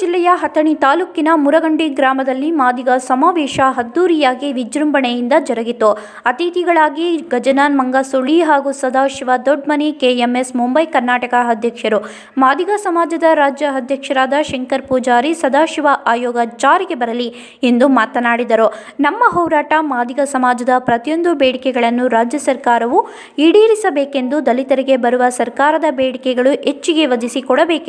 ಜಿಲ್ಲೆಯ ಹತಣಿ ತಾಲೂಕಿನ ಮುರಗಂಡಿ ಗ್ರಾಮದಲ್ಲಿ ಮಾದಿಗ ಸಮಾವೇಶ ಅದ್ದೂರಿಯಾಗಿ ವಿಜೃಂಭಣೆಯಿಂದ ಜರುಗಿತು. ಅತಿಥಿಗಳಾಗಿ ಗಜನಾನ್ ಮಂಗಸುಳಿ ಹಾಗೂ ಸದಾಶಿವ ದೊಡ್ಮನಿ, ಕೆಎಂಎಸ್, ಮುಂಬೈ ಕರ್ನಾಟಕ ಅಧ್ಯಕ್ಷರು. ಮಾದಿಗ ಸಮಾಜದ ರಾಜ್ಯ ಅಧ್ಯಕ್ಷರಾದ ಶಂಕರ್ ಪೂಜಾರಿ, ಸದಾಶಿವ ಆಯೋಗ ಜಾರಿಗೆ ಬರಲಿ ಎಂದು ಮಾತನಾಡಿದರು. ನಮ್ಮ ಹೋರಾಟ ಮಾದಿಗ ಸಮಾಜದ ಪ್ರತಿಯೊಂದು ಬೇಡಿಕೆಗಳನ್ನು ರಾಜ್ಯ ಸರ್ಕಾರವು ಈಡೇರಿಸಬೇಕೆಂದು ದಲಿತರಿಗೆ ಬರುವ ಸರ್ಕಾರದ ಬೇಡಿಕೆಗಳು ಹೆಚ್ಚಿಗೆ